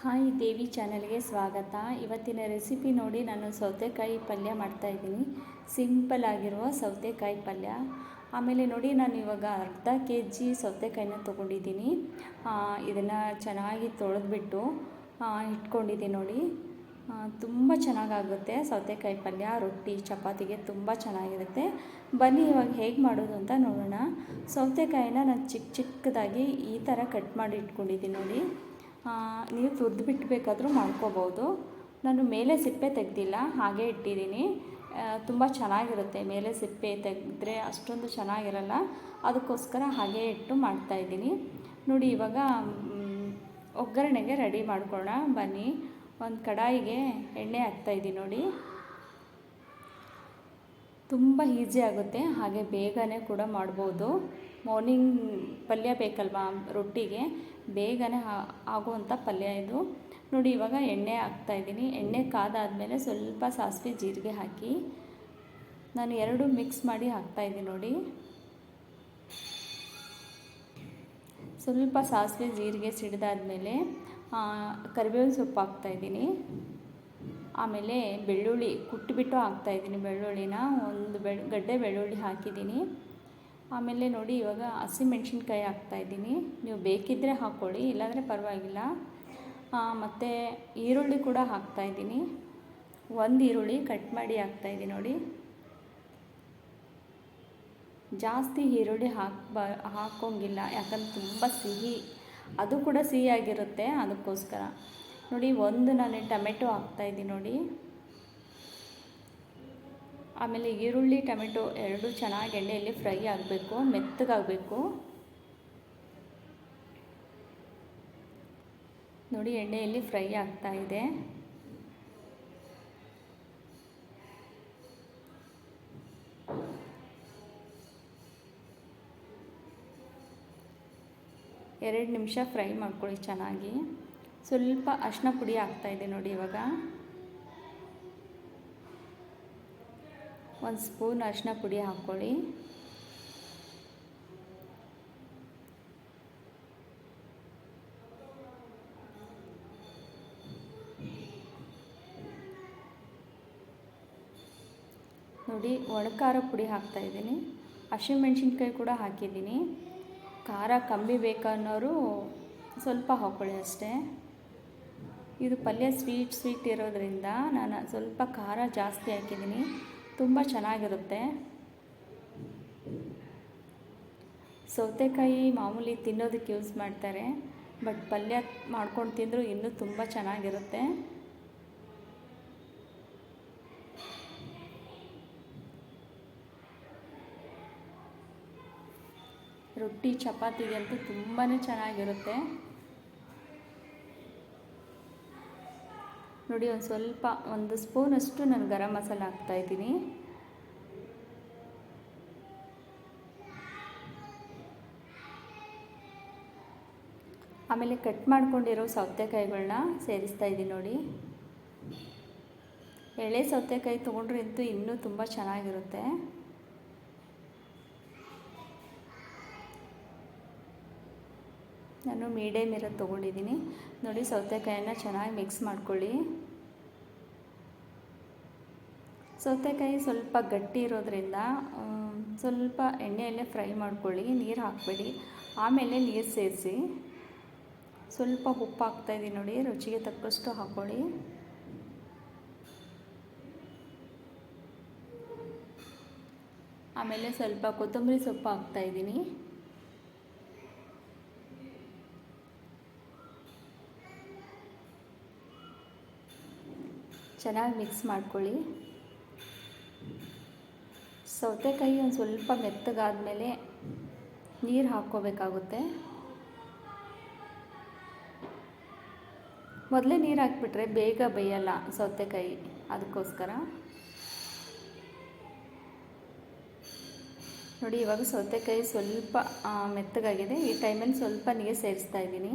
Hi ದೇವಿ ಚಾನಲ್ಗೆ ಸ್ವಾಗತ. ಇವತ್ತಿನ ರೆಸಿಪಿ ನೋಡಿ ನಾನು ಸೌತೆಕಾಯಿ ಪಲ್ಯ ಮಾಡ್ತಾಯಿದ್ದೀನಿ ಸಿಂಪಲ್ ಆಗಿರುವ ಸೌತೆಕಾಯಿ ಪಲ್ಯ. ಆಮೇಲೆ ನೋಡಿ ನಾನು ಇವಾಗ ಅರ್ಧ ಕೆ ಜಿ ಸೌತೆಕಾಯಿನ ತೊಗೊಂಡಿದ್ದೀನಿ. ಇದನ್ನು ಚೆನ್ನಾಗಿ ತೊಳೆದ್ಬಿಟ್ಟು ಇಟ್ಕೊಂಡಿದ್ದೀನಿ ನೋಡಿ. ತುಂಬ ಚೆನ್ನಾಗಾಗುತ್ತೆ ಸೌತೆಕಾಯಿ ಪಲ್ಯ. ರೊಟ್ಟಿ, ಚಪಾತಿಗೆ ತುಂಬ ಚೆನ್ನಾಗಿರುತ್ತೆ. ಬನ್ನಿ ಇವಾಗ ಹೇಗೆ ಮಾಡೋದು ಅಂತ ನೋಡೋಣ. ಸೌತೆಕಾಯಿನ ನಾನು ಚಿಕ್ಕ ಚಿಕ್ಕದಾಗಿ ಈ ಥರ ಕಟ್ ಮಾಡಿ ಇಟ್ಕೊಂಡಿದ್ದೀನಿ ನೋಡಿ. ನೀವು ತುರ್ದು ಬಿಟ್ಟಬೇಕಾದ್ರೂ ಮಾಡ್ಕೋಬೋದು. ನಾನು ಮೇಲೆ ಸಿಪ್ಪೆ ತೆಗೆದಿಲ್ಲ, ಹಾಗೆ ಇಟ್ಟಿದ್ದೀನಿ. ತುಂಬ ಚೆನ್ನಾಗಿರುತ್ತೆ ಮೇಲೆ ಸಿಪ್ಪೆ ತೆಗೆದ್ರೆ ಅಷ್ಟೊಂದು ಚೆನ್ನಾಗಿರಲ್ಲ. ಅದಕ್ಕೋಸ್ಕರ ಹಾಗೆ ಇಟ್ಟು ಮಾಡ್ತಾಯಿದ್ದೀನಿ ನೋಡಿ, ಇವಾಗ ಒಗ್ಗರಣೆಗೆ ರೆಡಿ ಮಾಡ್ಕೊಳ್ಳೋಣ. ಬನ್ನಿ, ಒಂದು ಕಡಾಯಿಗೆ ಎಣ್ಣೆ ಹಾಕ್ತಾಯಿದ್ದೀನಿ ನೋಡಿ. ತುಂಬ ಈಸಿ ಆಗುತ್ತೆ, ಹಾಗೆ ಬೇಗನೆ ಕೂಡ ಮಾಡ್ಬೋದು. ಮಾರ್ನಿಂಗ್ ಪಲ್ಯ ಬೇಕಲ್ವಾ ರೊಟ್ಟಿಗೆ? ಬೇಗನೆ ಆಗುವಂಥ ಪಲ್ಯ ಇದು. ನೋಡಿ, ಇವಾಗ ಎಣ್ಣೆ ಹಾಕ್ತಾಯಿದ್ದೀನಿ ಎಣ್ಣೆ ಕಾದಾದಮೇಲೆ ಸ್ವಲ್ಪ ಸಾಸಿವೆ ಜೀರಿಗೆ ಹಾಕಿ ನಾನು ಎರಡು ಮಿಕ್ಸ್ ಮಾಡಿ ಹಾಕ್ತಾಯಿದ್ದೀನಿ ನೋಡಿ. ಸ್ವಲ್ಪ ಸಾಸಿವೆ ಜೀರಿಗೆ ಸಿಡಿದಾದ್ಮೇಲೆ ಕರಿಬೇವಿನ ಸೊಪ್ಪು ಹಾಕ್ತಾಯಿದ್ದೀನಿ ಆಮೇಲೆ ಬೆಳ್ಳುಳ್ಳಿ ಕುಟ್ಟಿಬಿಟ್ಟು ಹಾಕ್ತಾಯಿದ್ದೀನಿ ಬೆಳ್ಳುಳ್ಳಿನ. ಒಂದು ಬೆಳ್, ಗಡ್ಡೆ ಬೆಳ್ಳುಳ್ಳಿ ಹಾಕಿದ್ದೀನಿ. ಆಮೇಲೆ ನೋಡಿ, ಇವಾಗ ಹಸಿಮೆಣ್ಸಿನ್ಕಾಯಿ ಹಾಕ್ತಾಯಿದ್ದೀನಿ ನೀವು ಬೇಕಿದ್ದರೆ ಹಾಕ್ಕೊಳ್ಳಿ ಇಲ್ಲಾಂದರೆ ಪರವಾಗಿಲ್ಲ. ಮತ್ತು ಈರುಳ್ಳಿ ಕೂಡ ಹಾಕ್ತಾಯಿದ್ದೀನಿ ಒಂದು ಈರುಳ್ಳಿ ಕಟ್ ಮಾಡಿ ಹಾಕ್ತಾಯಿದ್ದೀನಿ ನೋಡಿ. ಜಾಸ್ತಿ ಈರುಳ್ಳಿ ಹಾಕ್ಬ ಹಾಕೋಂಗಿಲ್ಲ, ಯಾಕಂದ್ರೆ ತುಂಬ ಸಿಹಿ. ಅದು ಕೂಡ ಸಿಹಿಯಾಗಿರುತ್ತೆ, ಅದಕ್ಕೋಸ್ಕರ. ನೋಡಿ, ಒಂದು ನಾನು ಟೊಮೆಟೊ ಹಾಕ್ತಾಯಿದ್ದೀನಿ ನೋಡಿ. ಆಮೇಲೆ ಈರುಳ್ಳಿ, ಟೊಮೆಟೊ ಎರಡು ಚೆನ್ನಾಗಿ ಎಣ್ಣೆಯಲ್ಲಿ ಫ್ರೈ ಆಗಬೇಕು, ಮೆತ್ತಗಾಗಬೇಕು. ನೋಡಿ, ಎಣ್ಣೆಯಲ್ಲಿ ಫ್ರೈ ಆಗ್ತಾ ಇದೆ. ಎರಡು ನಿಮಿಷ ಫ್ರೈ ಮಾಡ್ಕೊಳ್ಳಿ ಚೆನ್ನಾಗಿ. ಸ್ವಲ್ಪ ಅರಿಶಿನ ಪುಡಿ ಆಗ್ತಾಯಿದೆ ನೋಡಿ ಇವಾಗ. ಒಂದು ಸ್ಪೂನ್ ಅರಿಶಿನ ಪುಡಿ ಹಾಕ್ಕೊಳ್ಳಿ. ನೋಡಿ ಒಣಖಾರ ಪುಡಿ ಹಾಕ್ತಾಯಿದ್ದೀನಿ ಹಸಿಮೆಣ್ಸಿನ್ಕಾಯಿ ಕೂಡ ಹಾಕಿದ್ದೀನಿ. ಖಾರ ಕಮ್ಮಿ ಬೇಕನ್ನೋರು ಸ್ವಲ್ಪ ಹಾಕ್ಕೊಳ್ಳಿ ಅಷ್ಟೇ. ಇದು ಪಲ್ಯ ಸ್ವೀಟ್ ಸ್ವೀಟ್ ಇರೋದ್ರಿಂದ ನಾನು ಸ್ವಲ್ಪ ಖಾರ ಜಾಸ್ತಿ ಹಾಕಿದ್ದೀನಿ. ತುಂಬ ಚೆನ್ನಾಗಿರುತ್ತೆ. ಸೌತೆಕಾಯಿ ಮಾಮೂಲಿ ತಿನ್ನೋದಕ್ಕೆ ಯೂಸ್ ಮಾಡ್ತಾರೆ ಬಟ್ ಪಲ್ಯ ಮಾಡ್ಕೊಂಡು ತಿಂದರೂ ಇನ್ನೂ ತುಂಬ ಚೆನ್ನಾಗಿರುತ್ತೆ. ರೊಟ್ಟಿ ಚಪಾತಿಗೆ ಅಂತೂ ತುಂಬಾ ಚೆನ್ನಾಗಿರುತ್ತೆ. ನೋಡಿ, ಒಂದು ಸ್ವಲ್ಪ ಒಂದು ಸ್ಪೂನಷ್ಟು ನಾನು ಗರಂ ಮಸಾಲ ಹಾಕ್ತಾಯಿದ್ದೀನಿ ಆಮೇಲೆ ಕಟ್ ಮಾಡ್ಕೊಂಡಿರೋ ಸೌತೆಕಾಯಿಗಳನ್ನ ಸೇರಿಸ್ತಾ ಇದ್ದೀನಿ ನೋಡಿ. ಎಳೆ ಸೌತೆಕಾಯಿ ತೊಗೊಂಡ್ರೆ ಅಂತೂ ಇನ್ನೂ ತುಂಬ ಚೆನ್ನಾಗಿರುತ್ತೆ. ನಾನು ಮೀಡಿಯಮ್ ಇರೋದು ತೊಗೊಂಡಿದ್ದೀನಿ. ನೋಡಿ ಸೌತೆಕಾಯಿನ ಚೆನ್ನಾಗಿ ಮಿಕ್ಸ್ ಮಾಡ್ಕೊಳ್ಳಿ. ಸೌತೆಕಾಯಿ ಸ್ವಲ್ಪ ಗಟ್ಟಿ ಇರೋದ್ರಿಂದ ಸ್ವಲ್ಪ ಎಣ್ಣೆಯಲ್ಲೇ ಫ್ರೈ ಮಾಡ್ಕೊಳ್ಳಿ. ನೀರು ಹಾಕಬೇಡಿ. ಆಮೇಲೆ ನೀರು ಸೇರಿಸಿ. ಸ್ವಲ್ಪ ಉಪ್ಪು ಹಾಕ್ತಾಯಿದ್ದೀನಿ ನೋಡಿ, ರುಚಿಗೆ ತಕ್ಕಷ್ಟು ಹಾಕ್ಕೊಳ್ಳಿ. ಆಮೇಲೆ ಸ್ವಲ್ಪ ಕೊತ್ತಂಬರಿ ಸೊಪ್ಪು ಹಾಕ್ತಾಯಿದ್ದೀನಿ ಚೆನ್ನಾಗಿ ಮಿಕ್ಸ್ ಮಾಡ್ಕೊಳ್ಳಿ. ಸೌತೆಕಾಯಿ ಒಂದು ಸ್ವಲ್ಪ ಮೆತ್ತಗಾದಮೇಲೆ ನೀರು ಹಾಕ್ಕೋಬೇಕಾಗುತ್ತೆ. ಮೊದಲೇ ನೀರು ಹಾಕಿಬಿಟ್ರೆ ಬೇಗ ಬೇಯಲ್ಲ ಸೌತೆಕಾಯಿ ಅದಕ್ಕೋಸ್ಕರ. ನೋಡಿ, ಇವಾಗ ಸೌತೆಕಾಯಿ ಸ್ವಲ್ಪ ಮೆತ್ತಗಾಗಿದೆ. ಈ ಟೈಮಲ್ಲಿ ಸ್ವಲ್ಪ ನೀರು ಸೇರಿಸ್ತಾ ಇದ್ದೀನಿ.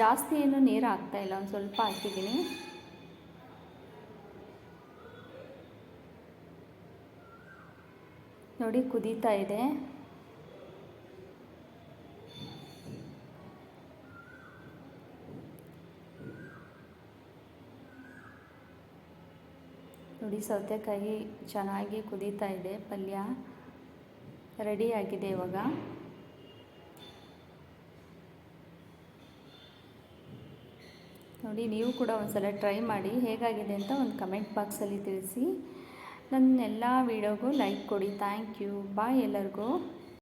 ಜಾಸ್ತಿ ಏನು ನೀರು ಹಾಕ್ತಾಯಿಲ್ಲ ಒಂದು ಸ್ವಲ್ಪ ಹಾಕಿದ್ದೀನಿ. ನೋಡಿ ಕುದೀತಾ ಇದೆ. ನೋಡಿ ಸೌತೆಕಾಯಿ ಚೆನ್ನಾಗಿ ಕುದೀತಾ ಇದೆ. ಪಲ್ಯ ರೆಡಿಯಾಗಿದೆ ಇವಾಗ. ನೋಡಿ ನೀವು ಕೂಡ ಒಂದ್ಸಲ ಟ್ರೈ ಮಾಡಿ ಹೇಗಾಗಿದೆ ಅಂತ ಒಂದು ಕಮೆಂಟ್ ಬಾಕ್ಸಲ್ಲಿ ತಿಳಿಸಿ. ನನ್ನ ಎಲ್ಲ ವೀಡಿಯೋಗೂ ಲೈಕ್ ಕೊಡಿ. ಥ್ಯಾಂಕ್ ಯು ಬಾಯ್ ಎಲ್ಲರಿಗೂ.